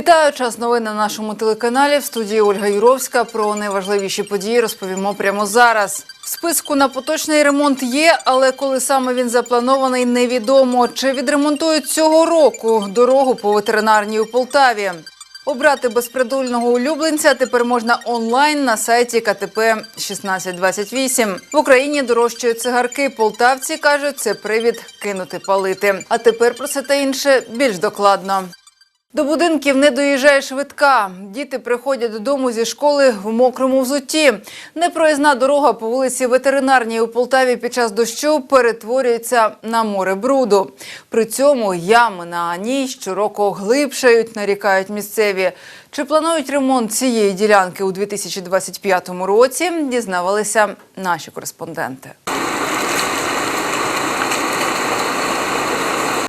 Вітаю час новин на нашому телеканалі. В студії Ольга Юровська. Про найважливіші події розповімо прямо зараз. В списку на поточний ремонт є, але коли саме він запланований, невідомо. Чи відремонтують цього року дорогу по ветеринарній у Полтаві? Обрати безпритульного улюбленця тепер можна онлайн на сайті КТП 1628. В Україні дорожчають цигарки. Полтавці кажуть, це привід кинути палити. А тепер про це та інше більш докладно. До будинків не доїжджає швидка. Діти приходять додому зі школи в мокрому взутті. Непроїзна дорога по вулиці Ветеринарній у Полтаві під час дощу перетворюється на море бруду. При цьому ями на ній щороку глибшають, нарікають місцеві. Чи планують ремонт цієї ділянки у 2025 році? Дізнавалися наші кореспонденти.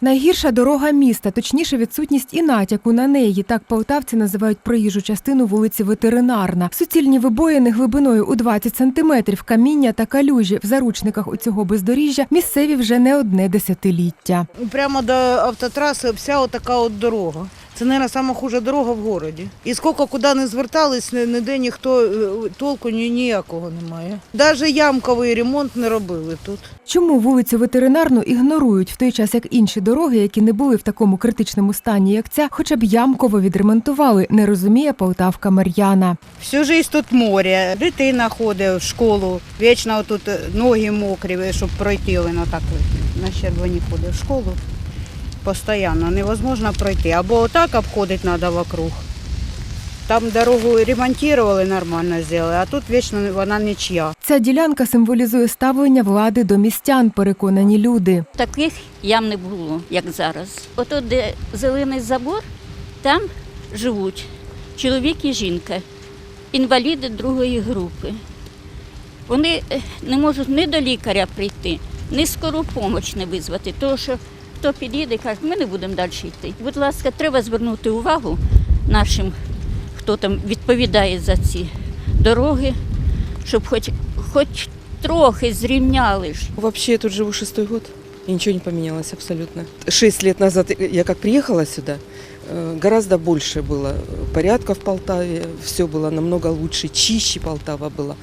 Найгірша дорога міста, точніше відсутність і натяку на неї. Так полтавці називають проїжджу частину вулиці Ветеринарна. Суцільні вибоїни глибиною у 20 сантиметрів, каміння та калюжі в заручниках у цього бездоріжжя місцеві вже не одне десятиліття. Прямо до автотраси вся отака от дорога. Це, мабуть, сама хужа дорога в місті. І скільки куди не звертались, ніде ніхто е, толку ніякого немає. Навіть ямковий ремонт не робили тут. Чому вулицю ветеринарну ігнорують в той час, як інші дороги, які не були в такому критичному стані, як ця, хоча б ямково відремонтували, не розуміє полтавка Мар'яна. Всю життя тут море. Дитина ходить в школу, вічно тут ноги мокрі, щоб пройти. Воно так на червоні ходить в школу. Постоянно невозможно пройти. Або отак обходити треба вокруг. Там дорогу ремонтували, нормально зробили, а тут вічно вона нічия. Ця ділянка символізує ставлення влади до містян, переконані люди. Таких ям не було, як зараз. Ото, де зелений забор, там живуть чоловік і жінка, інваліди другої групи. Вони е, не можуть ні до лікаря прийти, ні скору допомогу не визвати, тому що хто підійде і каже, ми не будемо далі йти. Будь ласка, треба звернути увагу нашим, хто там відповідає за ці дороги, щоб хоч, хоч трохи зрівняли ж. Вообще я тут живу шестой год, и ничего не поменялось абсолютно. Шесть лет назад я как приехала сюда, э, гораздо больше было порядка в Полтаве, все было намного лучше, чище Полтава была.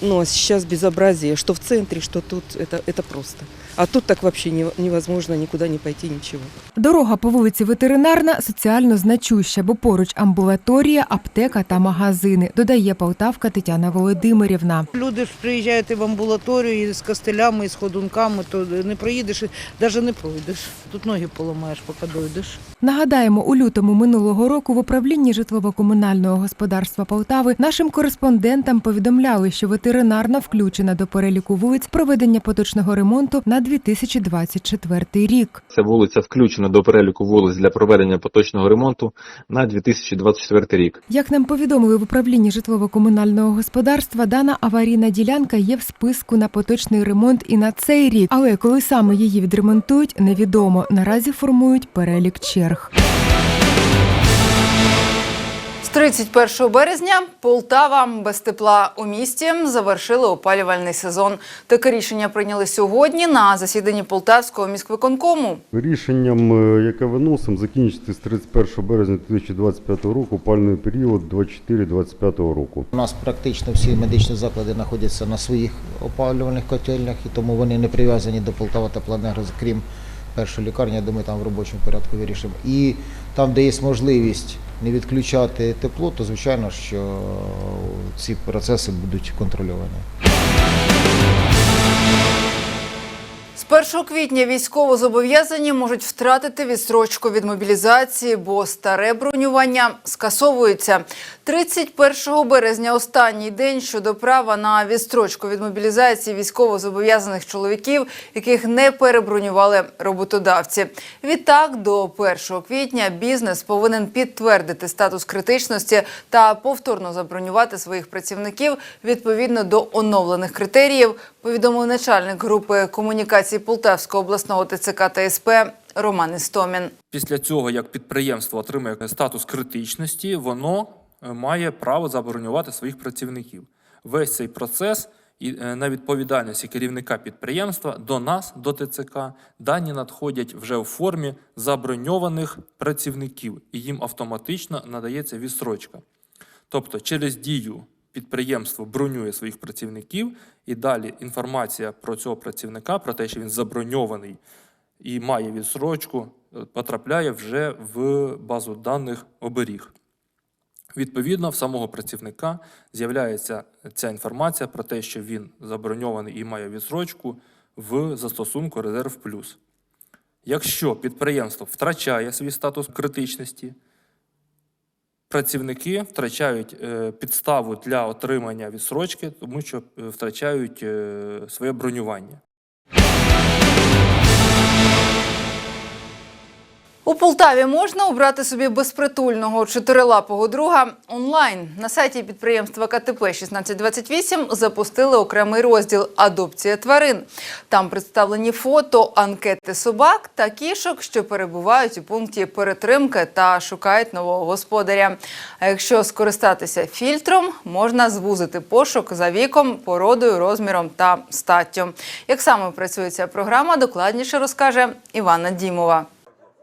Ну а сейчас безобразие, что в центре, что тут, это, это просто. А тут так вообще не- невозможно никуда не пойти, ничего. Дорога по вулиці Ветеринарна соціально значуща, бо поруч амбулаторія, аптека та магазини, додає полтавка Тетяна Володимирівна. Люди ж приїжджають і в амбулаторію і з костелями, і з ходунками, то не проїдеш, навіть не пройдеш. Тут ноги поламаєш, поки дойдеш. Нагадаємо, у лютому минулого року в управлінні житлово-комунального господарства Полтави нашим кореспондентам повідомляли, що ветеринарна включена до переліку вулиць проведення поточного ремонту на 2024 рік. Ця вулиця включена до переліку вулиць для проведення поточного ремонту на 2024 рік. Як нам повідомили в управлінні житлово-комунального господарства, дана аварійна ділянка є в списку на поточний ремонт і на цей рік. Але коли саме її відремонтують, невідомо. Наразі формують перелік черг. З 31 березня Полтава без тепла у місті завершили опалювальний сезон. Таке рішення прийняли сьогодні на засіданні Полтавського міськвиконкому. Рішенням, е, яке виносимо, закінчити з 31 березня 2025 року опальний період 24-25 року. У нас практично всі медичні заклади знаходяться на своїх опалювальних котельнях, і тому вони не прив'язані до Полтава теплоенерго, крім першої лікарня, я думаю, там в робочому порядку вирішимо. І там, де є можливість не відключати тепло, то звичайно, що ці процеси будуть контрольовані. З 1 квітня військовозобов'язані можуть втратити відстрочку від мобілізації, бо старе бронювання скасовується. 31 березня останній день щодо права на відстрочку від мобілізації військовозобов'язаних чоловіків, яких не перебронювали роботодавці. Відтак, до 1 квітня бізнес повинен підтвердити статус критичності та повторно забронювати своїх працівників відповідно до оновлених критеріїв, повідомив начальник групи комунікації Полтавського обласного ТЦК та СП Роман Істомін. Після цього, як підприємство отримує статус критичності, воно е, має право забронювати своїх працівників. Весь цей процес і е, на відповідальності керівника підприємства до нас, до ТЦК, дані надходять вже в формі заброньованих працівників, і їм автоматично надається відстрочка. Тобто через дію підприємство бронює своїх працівників, і далі інформація про цього працівника, про те, що він заброньований і має відсрочку, е, потрапляє вже в базу даних оберіг. Відповідно, в самого працівника з'являється ця інформація про те, що він заброньований і має відсрочку в застосунку Резерв Плюс. Якщо підприємство втрачає свій статус критичності, працівники втрачають е, підставу для отримання відсрочки, тому що е, втрачають е, своє бронювання. У Полтаві можна обрати собі безпритульного чотирилапого друга онлайн. На сайті підприємства КТП 1628 запустили окремий розділ Адопція тварин. Там представлені фото, анкети собак та кішок, що перебувають у пункті перетримки та шукають нового господаря. А якщо скористатися фільтром, можна звузити пошук за віком, породою, розміром та статтю. Як саме працює ця програма, докладніше розкаже Івана Дімова.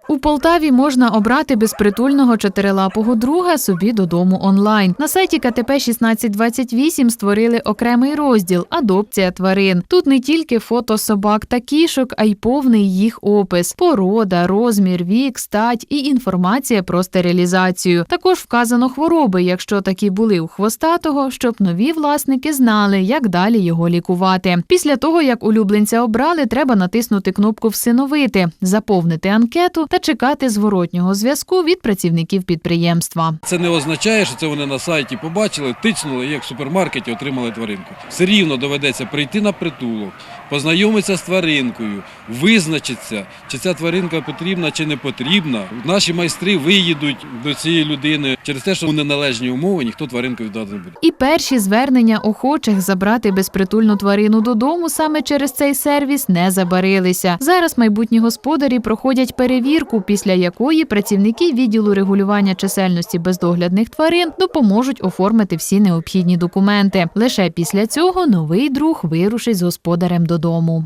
У Полтаві можна обрати безпритульного чотирилапого друга собі додому онлайн. На сайті КТП 1628 створили окремий розділ Адопція тварин. Тут не тільки фото собак та кішок, а й повний їх опис: порода, розмір, вік, стать і інформація про стерилізацію. Також вказано хвороби, якщо такі були у хвостатого, щоб нові власники знали, як далі його лікувати. Після того, як улюбленця обрали, треба натиснути кнопку Всиновити, заповнити анкету та чекати зворотнього зв'язку від працівників підприємства. Це не означає, що це вони на сайті побачили, тицнули, як в супермаркеті отримали тваринку. Все рівно доведеться прийти на притулок, познайомитися з тваринкою, визначитися, чи ця тваринка потрібна чи не потрібна. Наші майстри виїдуть до цієї людини через те, що у неналежні умови ніхто тваринку віддати не буде. І перші звернення охочих забрати безпритульну тварину додому саме через цей сервіс не забарилися. Зараз майбутні господарі проходять перевірку, після якої працівники відділу регулювання чисельності бездоглядних тварин допоможуть оформити всі необхідні документи. Лише після цього новий друг вирушить з господарем додому.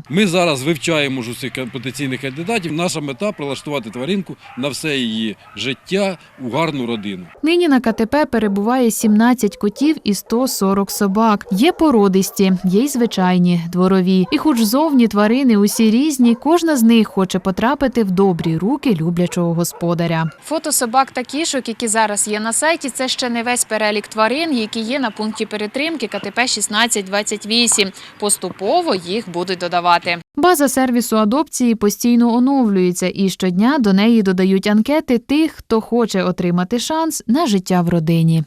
Ми зараз вивчаємо ж усіх потенційних кандидатів. Наша мета прилаштувати тваринку на все її життя у гарну родину. Нині на КТП перебуває 17 котів і 140 собак. Є породисті, є й звичайні дворові. І хоч зовні тварини усі різні, кожна з них хоче потрапити в добрі руки люблячого господаря. Фото собак та кішок, які зараз є на сайті, це ще не весь перелік тварин, які є на пункті перетримки КТП 1628. Поступово їх будуть додавати. База сервісу адопції постійно оновлюється, і щодня до неї додають анкети тих, хто хоче отримати шанс на життя в родині.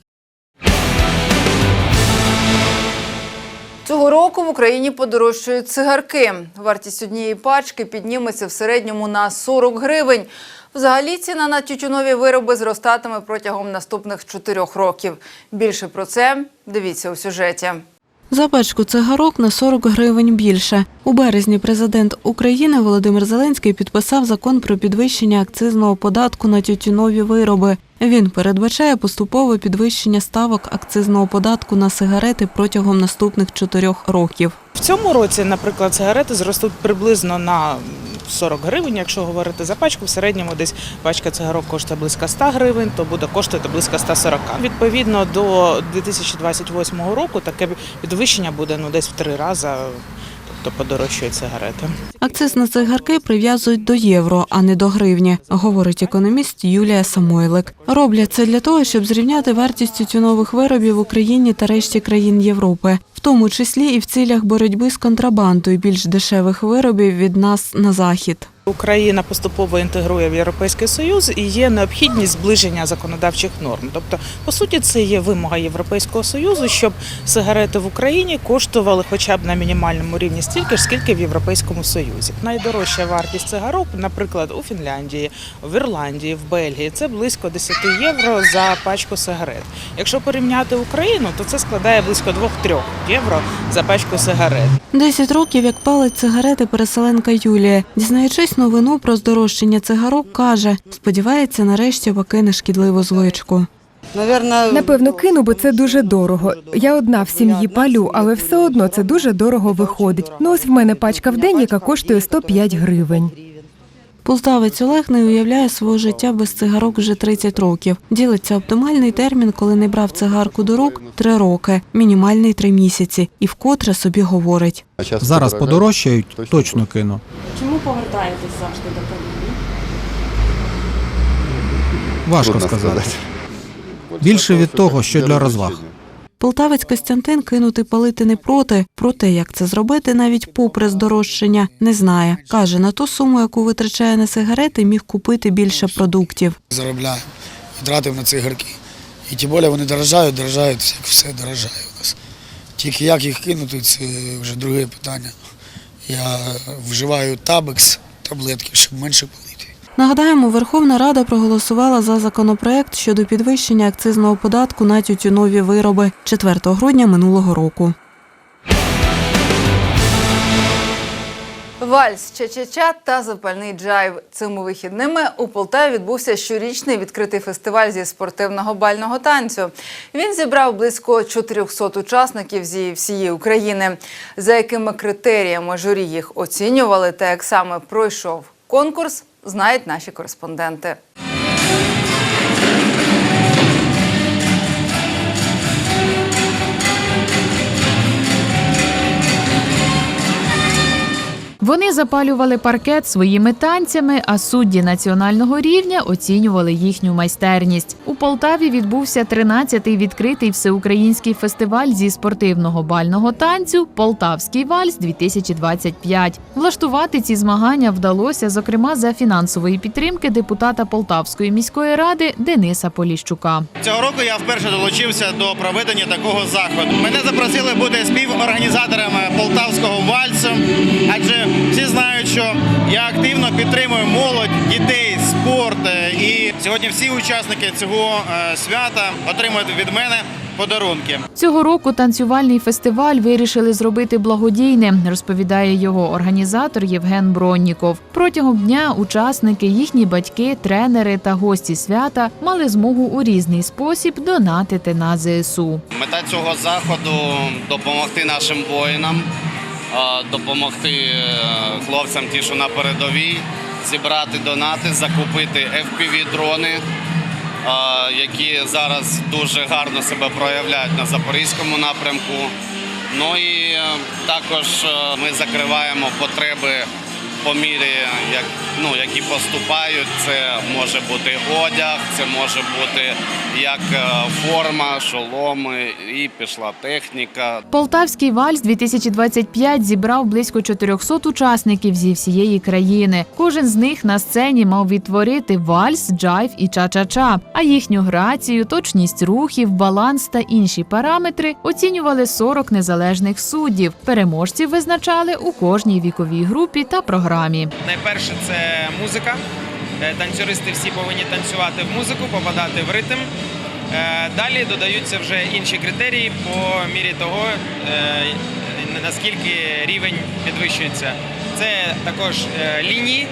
Цього року в Україні подорожчають цигарки. Вартість однієї пачки підніметься в середньому на 40 гривень. Взагалі ціна на тютюнові вироби зростатиме протягом наступних чотирьох років. Більше про це дивіться у сюжеті. За пачку цигарок на 40 гривень більше. У березні президент України Володимир Зеленський підписав закон про підвищення акцизного податку на тютюнові вироби. Він передбачає поступове підвищення ставок акцизного податку на сигарети протягом наступних чотирьох років. В цьому році, наприклад, сигарети зростуть приблизно на 40 гривень, якщо говорити за пачку. В середньому десь пачка цигарок коштує близько 100 гривень, то буде коштувати близько 140. Відповідно до 2028 року таке підвищення буде ну десь в три рази. Тобто подорожчають сигарети. Акциз на цигарки прив'язують до євро, а не до гривні, говорить економіст Юлія Самойлик. Роблять це для того, щоб зрівняти вартість тютюнових виробів в Україні та решті країн Європи, в тому числі і в цілях боротьби з контрабандою більш дешевих виробів від нас на захід. Україна поступово інтегрує в Європейський Союз і є необхідність зближення законодавчих норм. Тобто, по суті, це є вимога Європейського союзу, щоб сигарети в Україні коштували хоча б на мінімальному рівні стільки ж, скільки в Європейському Союзі. Найдорожча вартість цигарок, наприклад, у Фінляндії, в Ірландії, в Бельгії, це близько 10 євро за пачку сигарет. Якщо порівняти Україну, то це складає близько 2-3 євро за пачку сигарет. Десять років, як палить цигарети переселенка Юлія. Дізнаючись новину про здорожчання цигарок, каже, сподівається, нарешті покине шкідливу звичку. Напевно, кину, бо це дуже дорого. Я одна в сім'ї палю, але все одно це дуже дорого виходить. Ну ось в мене пачка в день, яка коштує 105 гривень. Полтавець Олег не уявляє свого життя без цигарок вже 30 років. Ділиться оптимальний термін, коли не брав цигарку до рук – три роки, мінімальний три місяці. І вкотре собі говорить. Зараз подорожчають, точно кину. Чому повертаєтесь завжди до паління? Важко сказати. Більше від того, що для розваг. Полтавець Костянтин кинути палити не проти, проте як це зробити навіть попри здорожчання, не знає. Каже, на ту суму, яку витрачає на сигарети, міг купити більше продуктів. заробляю, втратив на цигарки. І тим більше вони дорожають, дорожають, все, все дорожає у нас. Тільки як їх кинути, це вже друге питання. Я вживаю табекс, таблетки, щоб менше палити. Нагадаємо, Верховна Рада проголосувала за законопроект щодо підвищення акцизного податку на тютюнові вироби 4 грудня минулого року. Вальс, ча-ча-ча та запальний джайв. Цими вихідними у Полтаві відбувся щорічний відкритий фестиваль зі спортивного бального танцю. Він зібрав близько 400 учасників зі всієї України. За якими критеріями журі їх оцінювали та як саме пройшов конкурс, знають наші кореспонденти. Вони запалювали паркет своїми танцями, а судді національного рівня оцінювали їхню майстерність. У Полтаві відбувся 13-й відкритий всеукраїнський фестиваль зі спортивного бального танцю Полтавський вальс 2025 Влаштувати ці змагання вдалося, зокрема, за фінансової підтримки депутата Полтавської міської ради Дениса Поліщука. Цього року я вперше долучився до проведення такого заходу. Мене запросили бути співорганізаторами полтавського вальсу, адже всі знають, що я активно підтримую молодь, дітей, спорт. е, І сьогодні всі учасники цього е, свята отримують від мене подарунки. Цього року танцювальний фестиваль вирішили зробити благодійним, розповідає його організатор Євген Бронніков. Протягом дня учасники, їхні батьки, тренери та гості свята мали змогу у різний спосіб донатити на ЗСУ. Мета цього заходу допомогти нашим воїнам, допомогти е, хлопцям, ті, що на передовій, зібрати донати, закупити FPV-дрони, які зараз дуже гарно себе проявляють на запорізькому напрямку. Ну і е, також е, ми закриваємо потреби по мірі, як, ну, які поступають. Це може бути одяг, це може бути як е, форма, шоломи, і пішла техніка. Полтавський вальс 2025 зібрав близько 400 учасників зі всієї країни. Кожен з них на сцені мав відтворити вальс, джайв і ча-ча-ча. А їхню грацію, точність рухів, баланс та інші параметри оцінювали 40 незалежних суддів. Переможців визначали у кожній віковій групі та програмі. Найперше це музика. Е, Танцюристи всі повинні танцювати в музику, попадати в ритм. Е, Далі додаються вже інші критерії по мірі того, е, наскільки рівень підвищується. Це також лінії,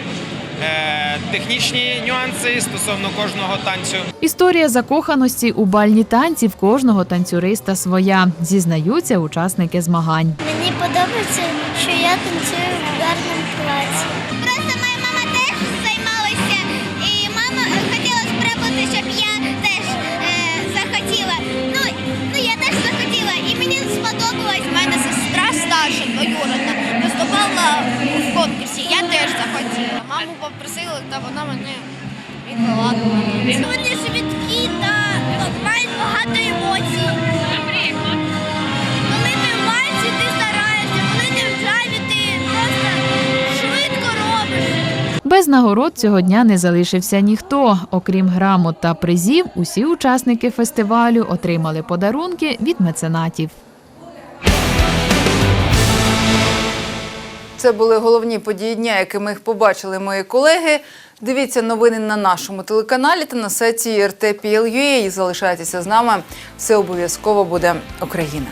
технічні нюанси стосовно кожного танцю. Історія закоханості у бальні танці в кожного танцюриста своя. Зізнаються учасники змагань. Мені подобається, що я танцюю в гарному платі. Просто моя мама теж займалася, і мама хотіла спробувати, щоб я теж е, захотіла. Ну, ну я теж захотіла, і мені сподобалось. У мене сестра старша, двоюродна, виступала в конкурсі. Я теж захотіла. Маму попросила, та вона мене відвела. Вони швидкі та мають багато емоцій. Без нагород цього дня не залишився ніхто. Окрім грамот та призів, усі учасники фестивалю отримали подарунки від меценатів. Це були головні події дня, якими їх побачили мої колеги. Дивіться новини на нашому телеканалі та на сайті RTPL.ua і залишайтеся з нами. Все обов'язково буде Україна.